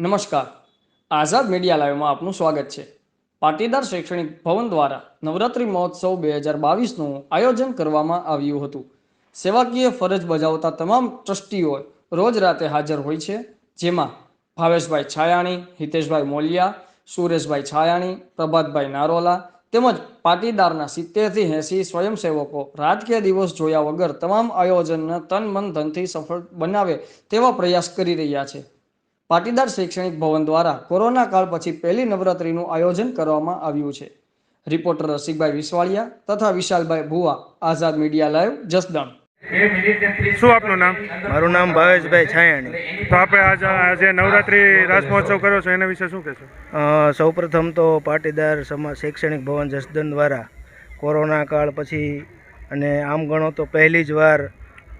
નમસ્કાર. આઝાદ મીડિયા લાઈવમાં આપનું સ્વાગત છે. પાટીદાર શૈક્ષણિક ભવન દ્વારા નવરાત્રિ મહોત્સવ બે હજાર બાવીસનું આયોજન કરવામાં આવ્યું હતું. સેવાકીય ફરજ બજાવતા તમામ ટ્રસ્ટીઓ રોજ રાતે હાજર હોય છે. જેમાં ભાવેશભાઈ છાયાણી, હિતેશભાઈ મોલિયા, સુરેશભાઈ છાયાણી, પ્રભાતભાઈ નારોલા તેમજ પાટીદારના સિત્તેરથી એંસી સ્વયંસેવકો રાજકીય દિવસ જોયા વગર તમામ આયોજનને તન મન ધનથી સફળ બનાવે તેવા પ્રયાસ કરી રહ્યા છે. પાટીદાર શૈક્ષણિક ભવન દ્વારા કોરોના કાળ પછી પહેલી નવરાત્રિનું આયોજન કરવામાં આવ્યું છે. રિપોર્ટર રસિકભાઈ વિસવાળિયા તથા વિશાલભાઈ ભુવા આઝાદ મીડિયા લાઈવ જસદણ. શું આપનું નામ? મારું નામ ભાવેશભાઈ છાયાણી. તો આપણે આજ આજે નવરાત્રિ રાસ મહોત્સવ કર્યો છો એના વિશે શું કહેશો? સૌપ્રથમ તો પાટીદાર સમાજ શૈક્ષણિક ભવન જસદન દ્વારા કોરોના કાળ પછી અને આમ ગણો તો પહેલી જ વાર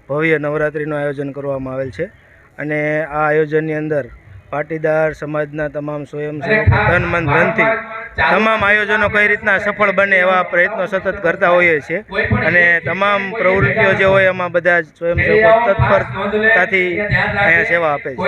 ભવ્ય નવરાત્રિનું આયોજન કરવામાં આવેલ છે. અને આ આયોજનની અંદર પાટીદાર સમાજના તમામ સ્વયંસેવકો ધન મન ધનથી તમામ આયોજનો કઈ રીતના સફળ બને એવા પ્રયત્નો સતત કરતા હોઈએ છીએ. અને તમામ પ્રવૃત્તિઓ જે હોય એમાં બધા જ સ્વયંસેવકો તત્પરતાથી અહીંયા સેવા આપે છે.